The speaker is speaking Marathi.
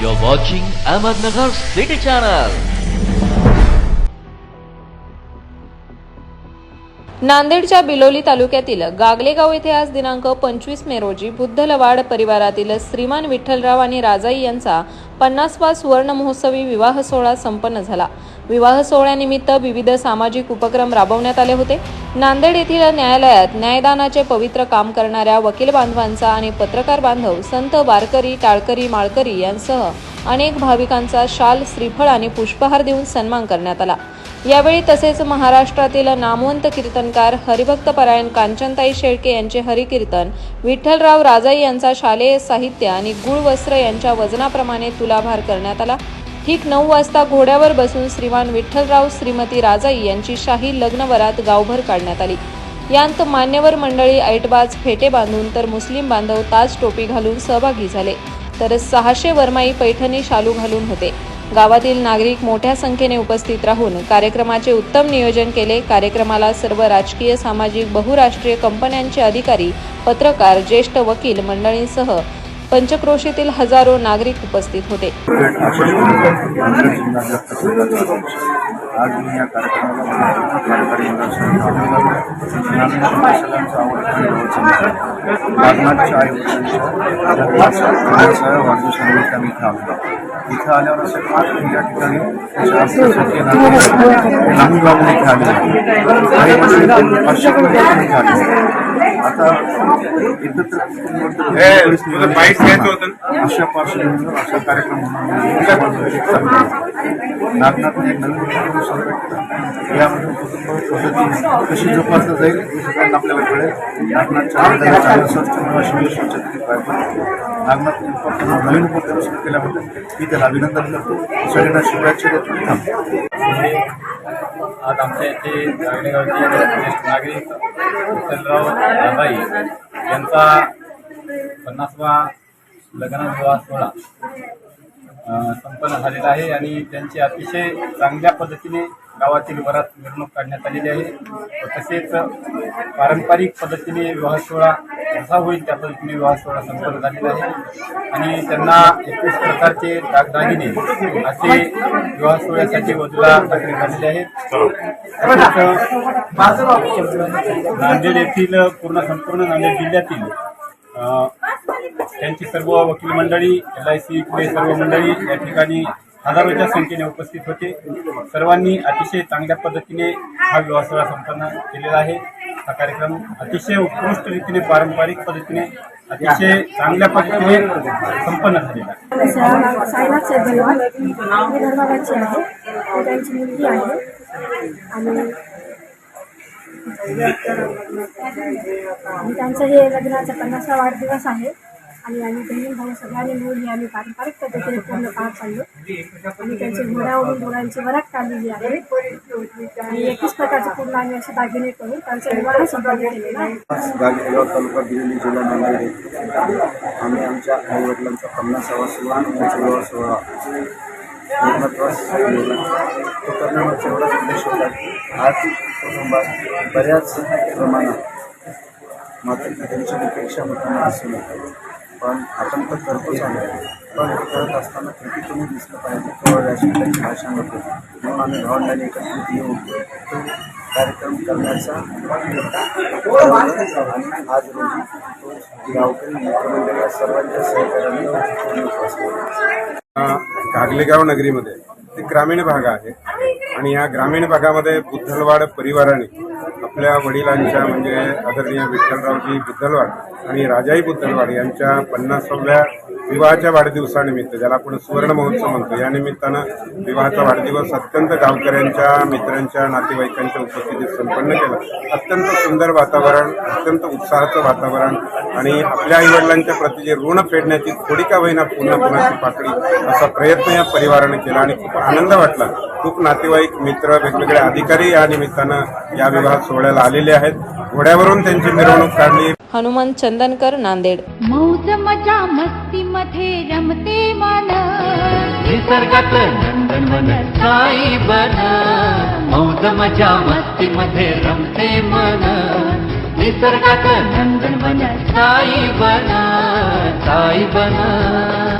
You're watching Ahmednagar City Channel. नांदेडच्या बिलोली तालुक्यातील गागलेगाव येथे आज दिनांक पंचवीस मे रोजी बुद्ध लवाड परिवारातील श्रीमान विठ्ठलराव आणि राजाई यांचा पन्नासवा सुवर्ण महोत्सवी विवाह सोहळा संपन्न झाला विवाह सोहळ्यानिमित्त विविध सामाजिक उपक्रम राबवण्यात आले होते. नांदेड येथील न्यायालयात न्यायदानाचे पवित्र काम करणाऱ्या वकील बांधवांचा आणि पत्रकार बांधव संत वारकरी टाळकरी माळकरी यांसह अनेक भाविकांचा शाल श्रीफळ आणि पुष्पहार देऊन सन्मान करण्यात आला. यावेळी तसेच महाराष्ट्रातील नामवंत कीर्तनकार हरिभक्त परायण कांचनताई शेळके यांचे हरिकीर्तन विठ्ठलराव राजाई यांचा शालेय साहित्य आणि गुळ वस्त्र यांच्या वजनाप्रमाणे तुलाभार करण्यात आला. ठीक नऊ वाजता घोड्यावर बसून श्रीमान विठ्ठलराव श्रीमती राजाई यांची शाही लग्नवरात गावभर काढण्यात आली. यांत मान्यवर मंडळी ऐटबाज फेटे बांधून तर मुस्लिम बांधव ताज टोपी घालून सहभागी झाले. तर सहाशे वरमाई पैठणी शालू घालून होते. गावातील नागरिक मोठ्या संख्येने उपस्थित राहून कार्यक्रमाचे उत्तम नियोजन केले. कार्यक्रमाला सर्व राजकीय सामाजिक बहुराष्ट्रीय कंपन्यांचे अधिकारी पत्रकार ज्येष्ठ वकील मंडळींसह पंचक्रोशीतील हजारो नागरिक उपस्थित होते. आज मी या कार्यक्रमाला कार्यकारी सगळ्यांचं आवडतं नागनाथच्या आई वाढदिवसानिमित्त आम्ही इथं आलो इथं आल्यावर असं फार या ठिकाणी शक्य लांबून इथे आले काही आले आता एकत्र अशा पार्श्वभूमीवर अशा कार्यक्रम होणं नागनाथ एक नवीन उपक्रम यामध्ये कशी जोपासता जाईल हे सगळ्यांना आपल्याला कळेल. नागनाथच्या आधारे नागनाथ नवीन उपक्रम सुरू केल्याबद्दल मी त्याला अभिनंदन करतो. सगळ्यांना शुभेच्छा देतो. आज आमच्या इथे गावडेगावचे नागरिक विठ्ठलराव यांचा पन्नासवा लग्न विवाह सोहळा. संपन्न झालेला आहे आणि त्यांची अतिशय चांगल्या पद्धतीने गावातील वरात मिरवणूक काढण्यात आलेली आहे. तसेच पारंपरिक पद्धतीने विवाह सोहळा कसा होईल त्या पद्धतीने विवाह सोहळा संपन्न झालेला आहे. आणि त्यांना एकवीस प्रकारचे दागदागिने असे विवाह सोहळ्यासाठी वधूला दाखल झालेले आहेत. तसेच नांदेड येथील पूर्ण संपूर्ण नांदेड जिल्ह्यातील त्यांची सर्व वकील मंडळी एल आय सी पुढे सर्व मंडळी या ठिकाणी हजारोच्या संख्येने उपस्थित होते. सर्वांनी अतिशय चांगल्या पद्धतीने हा विवाह सोहळा संपन्न केलेला आहे. हा कार्यक्रम अतिशय उत्कृष्ट रीतीने पारंपरिक पद्धतीने अतिशय चांगल्या पद्धतीने संपन्न झालेला आहे. साईनाथ साहेब आहे त्यांची मुलगी आहे. आणि आणि त्यांचं हे लग्नाचा पन्नासा वाढदिवस आहे. आणि आम्ही बहीण भाऊ सगळ्यांनी मिळून आम्ही पारंपरिक पद्धतीने पूर्ण पार पाडलो. आणि त्यांची घोड्यावरून घोड्यांची वरात काढलेली आहे. आणि एकच प्रकारचे पूर्ण आम्ही असे दागिने करून त्यांचा विवाह सुद्धा केलेला आहे. आम्ही आमच्या आई वडिलांचा पन्नासावा सुवर्ण विवाह सोहळा. पूर्णत्वास केला तो करण्यामागचा एवढा संदेश होता आज कुटुंबात बऱ्याच प्रमाणात मात्र त्यांची अपेक्षा होताना दिसून येते पण आपण तर करतोच आहे पण करत असताना कृतीतून दिसलं पाहिजे केवळ व्यासपीठाची भाषा नको म्हणून आम्ही भावंडाने एकत्रित येऊन तो कार्यक्रम करण्याचा आणि आज रोजी गावकरी सर्वांच्या सहकार्याने घागलेगाव नगरीमध्ये ते ग्रामीण भाग आहे आणि या ग्रामीण भागामध्ये बुद्धलवाड परिवाराने आपल्या वडिलांच्या म्हणजे आदरणीय विठ्ठलरावजी बुद्धलवाड आणि राजाई बुद्धलवाड यांच्या पन्नासाव्या विवाहाच्या वाढदिवसानिमित्त ज्याला आपण सुवर्ण महोत्सव म्हणतो या निमित्तानं विवाहाचा वाढदिवस अत्यंत गावकऱ्यांच्या मित्रांच्या नातेवाईकांच्या उपस्थितीत संपन्न केला. अत्यंत सुंदर वातावरण अत्यंत उत्साहाचं वातावरण आणि आपल्या आईवडिलांच्या प्रति जे ऋण फेडण्याची थोडी का होईना पुन्हा पुन्हाची पाकळी असा प्रयत्न या परिवाराने केला आणि खूप आनंद वाटला. खूप नातेवाईक मित्र वेगवेगळे अधिकारी या निमित्तानं या विवाह सोहळ्याला आलेले आहेत. घोड्यावरून त्यांची मिरवणूक काढली. हनुमंत चंदनकर नांदेड. मौज मजा मस्ती मध्ये रमते मन. निसर्गात नंदनवन साई बन. मौज मजा मस्ती मध्ये रमते मन. निसर्गात नंदनवन साई बन. साई बन.